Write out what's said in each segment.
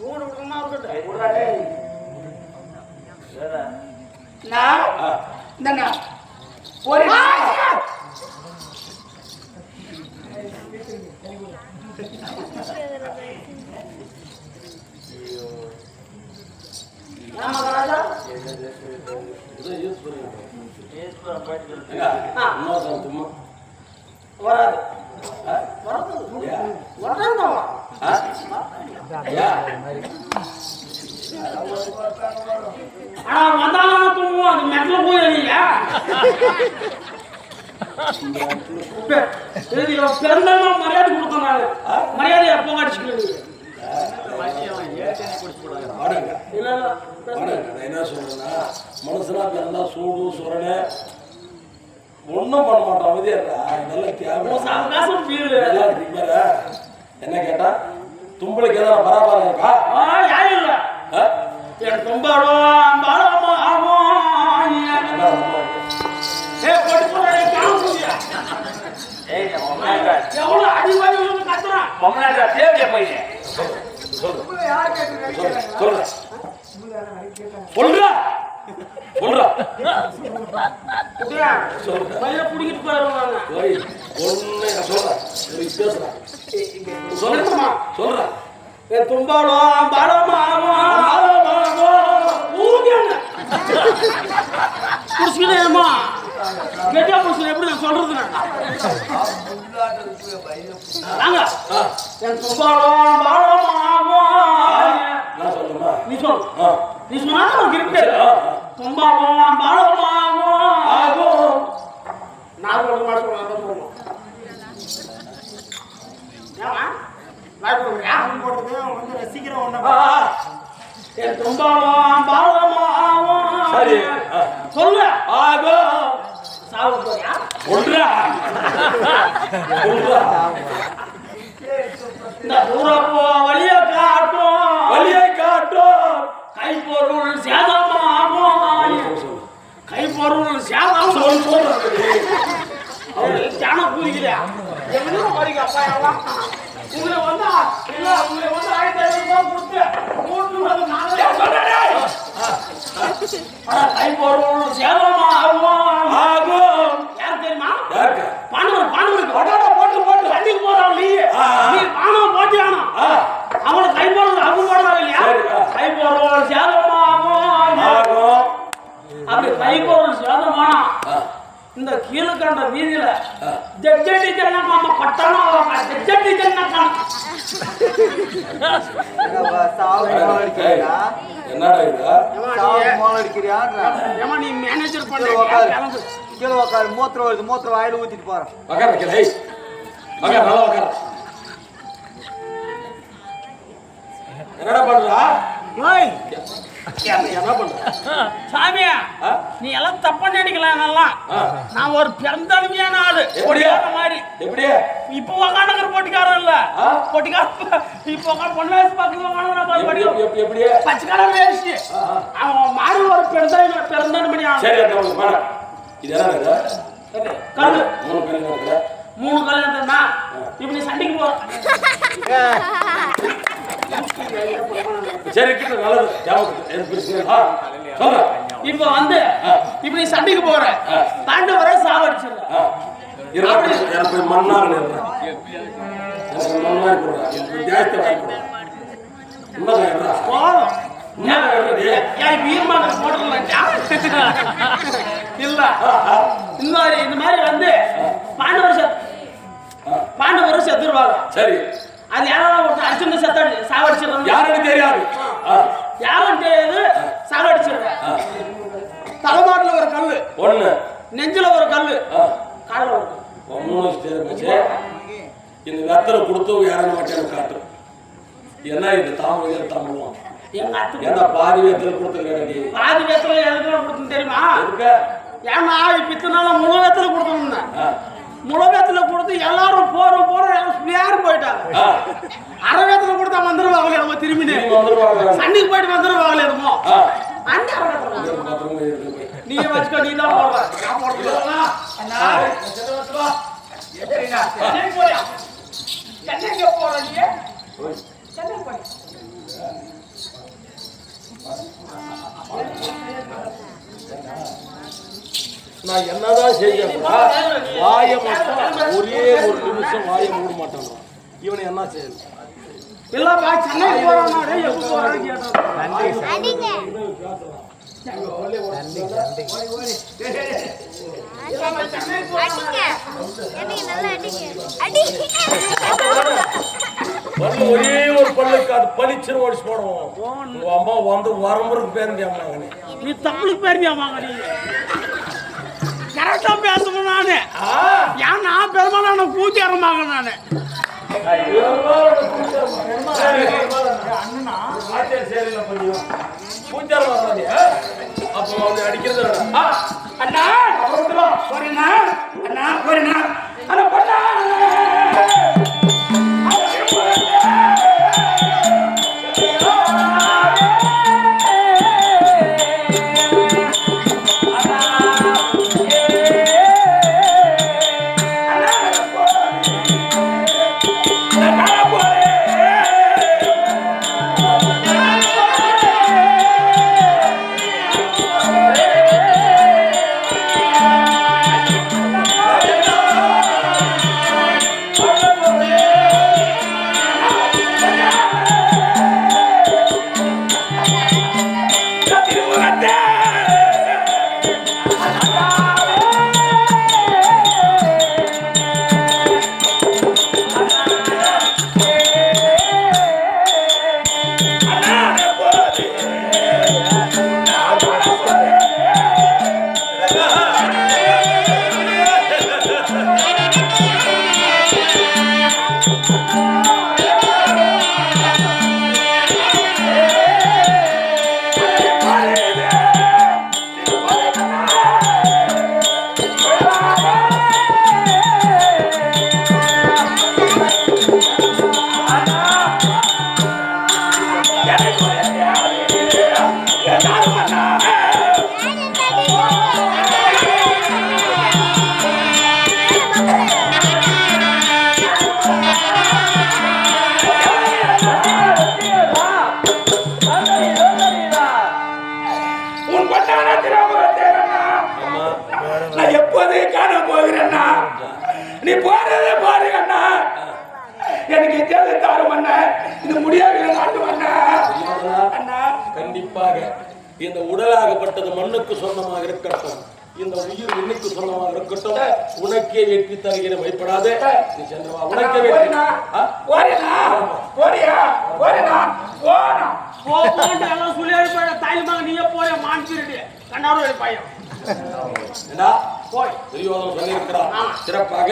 ஊடு விடுமா இருக்கட்டும் வராது. வந்தாலும் தூங்குவோம் அது மெட்ல போய் பிறந்தமா மரியாதை கொடுத்தோம் நானு மரியாதை எப்போ. நான் என்ன சொல்றேன்னா, மனுஷனா பிறந்தா சூடு சுரணை ஒண்ணும் பண்ண மாட்டான் அமைதியா இருக்கா நல்ல பாரு. என்ன கேட்டா? தும்பளுக்கு ஏதாவது பராபரம் இருக்கா? ஆ யாரும் இல்ல? என் தும்பாடோ அம்பாடோ ஆகும். ஏ போட்டு போறே காமிச்சியா எவ்வளவு அடிவாய் விழுந்து கத்துறான்? சொல்லு. சொல்லு. சொல்றா. சொல்றா. சொல்றா. ஆகும் ஊதியாங்க புடிச்சுக்கிட்டேமா கெட்டியா புடிச்சு எப்படி நான் சொல்றது ஆ, என் நான் சொல்லுமா நீ சொல் நீ சொன்னா உனக்கு இருக்கு. தும்பாடோ அம்பாடோ ஆகும் ஆகும். சொல்ல சொல்லணும் ஏமா நான் சொல்றியா ஆ, ஆ. என் தும்பாடோ அம்பாடோ ஆகும் சரி. சொல்லு ஆகும். சாவு போறியா இந்த தூரப்போ கூறிக்கிறா எவ்வளோ வரீங்க அப்பா எல்லாம் உங்களை வந்து இல்ல உங்களை வந்து ஆயிரத்தி ஐநூறு ரூபாய் கொடுத்து மூணு வந்து நாங்களே ஆனா கைப்பொருள் இந்த கீழக்கண்ட வீதியில ஜட்ஜடி ஜன்னக்காம பட்டணம் ஜட்ஜடி ஜன்னக்காம என்னடா இது நீ மேனேஜர் பண்ண கீழே உக்காரு மூத்திரம் வருது மூத்திரம் வாயில ஊத்திட்டு போறேன் வைக்கல நல்லா என்னடா பண்றா என்ன பண்ற சாமியா நீ எல்லாம் தப்பா நினைக்கலாம் நல்லா. நான் ஒரு பிறந்தன்மையான ஆளு. எப்படியா? அந்த மாதிரி. எப்படியே? இப்போ உக்காந்துக்கிற போட்டிக்காரன் இல்ல? போட்டிக்காரன் இப்போ உக்காந்து பொண்ணு வயசு பக்கத்துல உக்காந்து எப்படி படிக்கும் எப்படி- எப்படி எப்படியே? பச்சை கலர் வேஷ்டி ஆ, ஆ. அவன் மாறி ஒரு பிறந்த? கல்லு மூணு மூணு கல்யாணம் தான் இப்ப நீ சண்டைக்கு போ. சரி நல்லது. இப்ப வந்து இப்ப நீ சண்டைக்கு போற. தாண்டு வர சாவடிச்சிருக்க போடலாம் இல்ல. இந்த மாதிரி இந்த மாதிரி வந்து பாண்டவர் பாண்டவர் செத்துருவாங்க சரி. அது யாராவது ஒருத்தர் அர்ஜுன செத்தாடி சாவடிச்சிருவாங்க யாருன்னு தெரியாது. யாரும் தெரியாது சாவடிச்சிருவேன் ஆ. தலைமாட்டில் ஒரு கல்லு. ஒண்ணு. நெஞ்சில ஒரு கல்லு. ஆ, காலில். ஒரு தெரிஞ்சு இந்த வெத்தலை கொடுத்து இறங்க மாட்டேன்னு காட்டு. என்ன இது எங்க அத்தை ஏன்னா பாதி வெத்தலை கொடுத்து கேட்டடி பாதி வேத்துல எதுக்கு கொடுத்தோம் தெரியுமா? ஏன்னா இப்ப இத்தனை நாளா முழு வேத்துல கொடுத்தோம்னா முழு வேத்துல கொடுத்து எல்லாரும் போறோம் போறோம் யாரும் போயிட்டாங்க. அரை வேத்துல கொடுத்தா வந்துருவாங்களே நம்ம திரும்பினு. நீங்க வந்துருவாங்க சண்டைக்கு போயிட்டு வந்துருவாங்களே என்னமோ அந்த அரை வேத்துல இங்க இருந்து பத்திரமா இருக்கு. போய். நீ வச்சுக்கோ நீ தான் சென்னைக்கு போற நீ சென்னை நான் என்னதான் செய்யணும்? வாயை மட்டும் ஒரே ஒரு நிமிஷம் வாயை மூட மாட்டான் இவனை என்ன செய்யணும்? இல்லப்பா சென்னைக்கு போறானா டேய் எப்ப போறான்னு கேட்டான் அடிங்க. அடிங்க. என்னைய நல்லா அடிங்க. அடி. பல்லு ஒரே ஒரு பல்லுக்கு அது பளிச்சுன்னு ஓடிச்சு போடுவோம். அம்மா வந்து வரமுறைக்கு பேருந்து அம்மாங்க நீ தமிழுக்கு பேருந்தியா வாங்க நீ? கரெக்டா பேசணும் நானு. ஏன் நான் பெருமாள் பூச்சி இறமாங்க நானு. அண்ணா வராதே அப்போ வந்து அடிக்கிறது ஆ, அண்ணா போறேண்ணா அண்ணா போறேண்ணா அண்ணா நீ போறதே பாரு அண்ணா எனக்கு தேவை தாரும் அண்ணா இது முடியாது நாட்டு அண்ணா அண்ணா. கண்டிப்பாக. இந்த உடலாகப்பட்டது மண்ணுக்கு சொந்தமாக இருக்கட்டும். இந்த உயிர் விண்ணுக்கு சொந்தமாக இருக்கட்டும். உனக்கே வெற்றி தருகிற பயப்படாதே. நீ சென்று வா உனக்கே வெற்றி. சிறப்பாக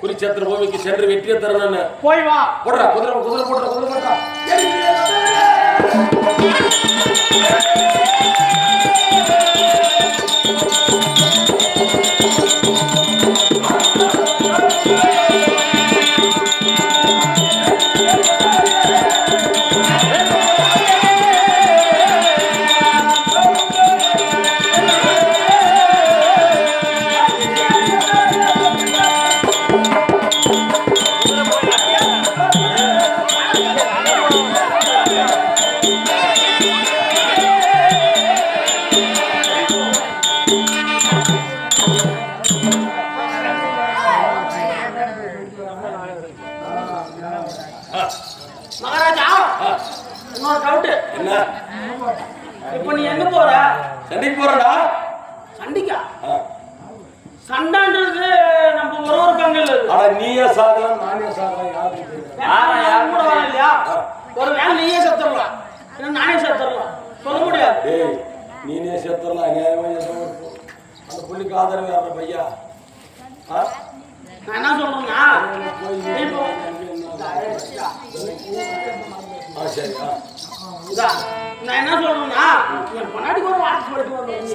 குருச்சேத்திர பூமிக்கு சென்று வெற்றியை தரணும்னு. போய் வா. போடுறா குதிரை குதிரை போடுறா குதிரை போடுறா. Thank you. மகாராஜா இன்னொரு டவுட் என்ன? இப்போ நீ எங்க போற? சண்டைக்கு போறடா சண்டிக்கா? சண்டான்றது நம்ம ஒரு ஒரு பங்கில் ஆனா நீயே சாகலாம் நானே சாகலாம் தெரியும் யாரும் கூட வர இல்லையா? ஒரு வேலை நீயே செத்துடலாம். இல்லை நானே செத்துடலாம். சொல்ல முடியாது. டேய் நீனே செத்துடலாம் நியாயமா. அந்த புள்ளிக்கு ஆதரவு யார பையா? நான் என்ன சொல்றேன்னா நான் என்ன சொல்லணும்னா என் பொன்னாடிக்கு ஒரு வார்த்தை சொல்லிட்டு